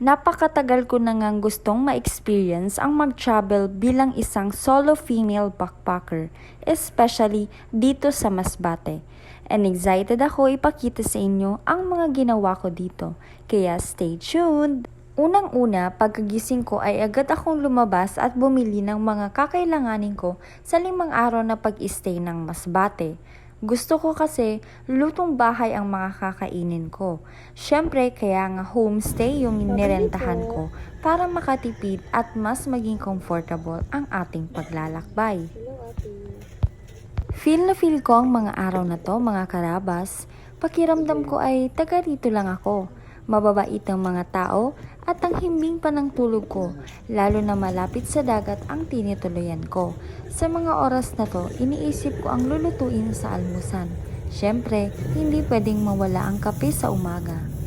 Napakatagal ko na ngang gustong ma-experience ang mag-travel bilang isang solo female backpacker, especially dito sa Masbate. And excited ako ipakita sa inyo ang mga ginawa ko dito. Kaya stay tuned! Unang-una, pagkagising ko ay agad akong lumabas at bumili ng mga kakailanganin ko sa limang araw na pag-stay ng Masbate. Gusto ko kasi lutong bahay ang mga kakainin ko. Siyempre, kaya nga homestay yung nirentahan ko para makatipid at mas maging comfortable ang ating paglalakbay. Feel na feel ko ang mga araw na to, mga karabas. Pakiramdam ko ay taga rito lang ako. Mababait ang mga tao at ang himbing pa ng tulog ko, lalo na malapit sa dagat ang tinituluyan ko. Sa mga oras na to, iniisip ko ang lulutuin sa almusan. Siyempre, hindi pwedeng mawala ang kape sa umaga.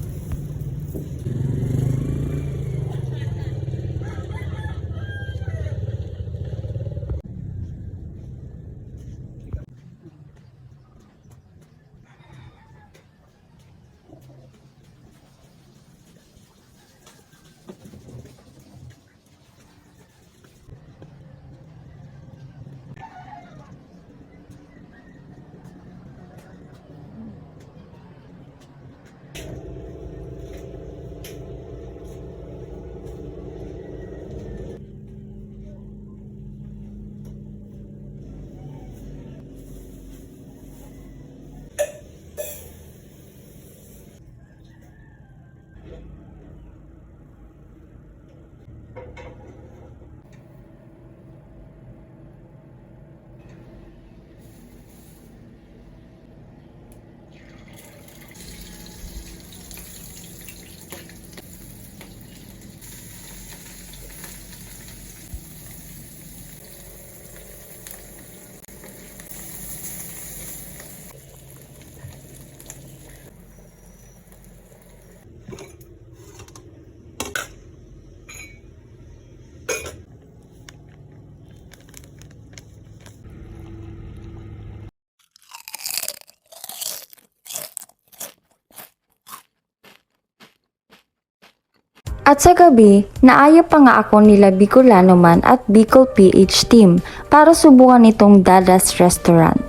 At sa gabi, naaya pa nga ako nila Bicolano man at Bicol PH team para subukan itong Dada's Restaurant.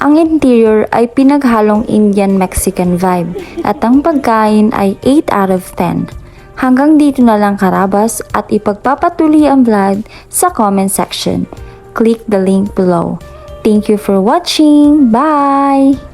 Ang interior ay pinaghalong Indian-Mexican vibe at ang pagkain ay 8 out of 10. Hanggang dito na lang karabas at ipagpapatuloy ang vlog sa comment section. Click the link below. Thank you for watching. Bye!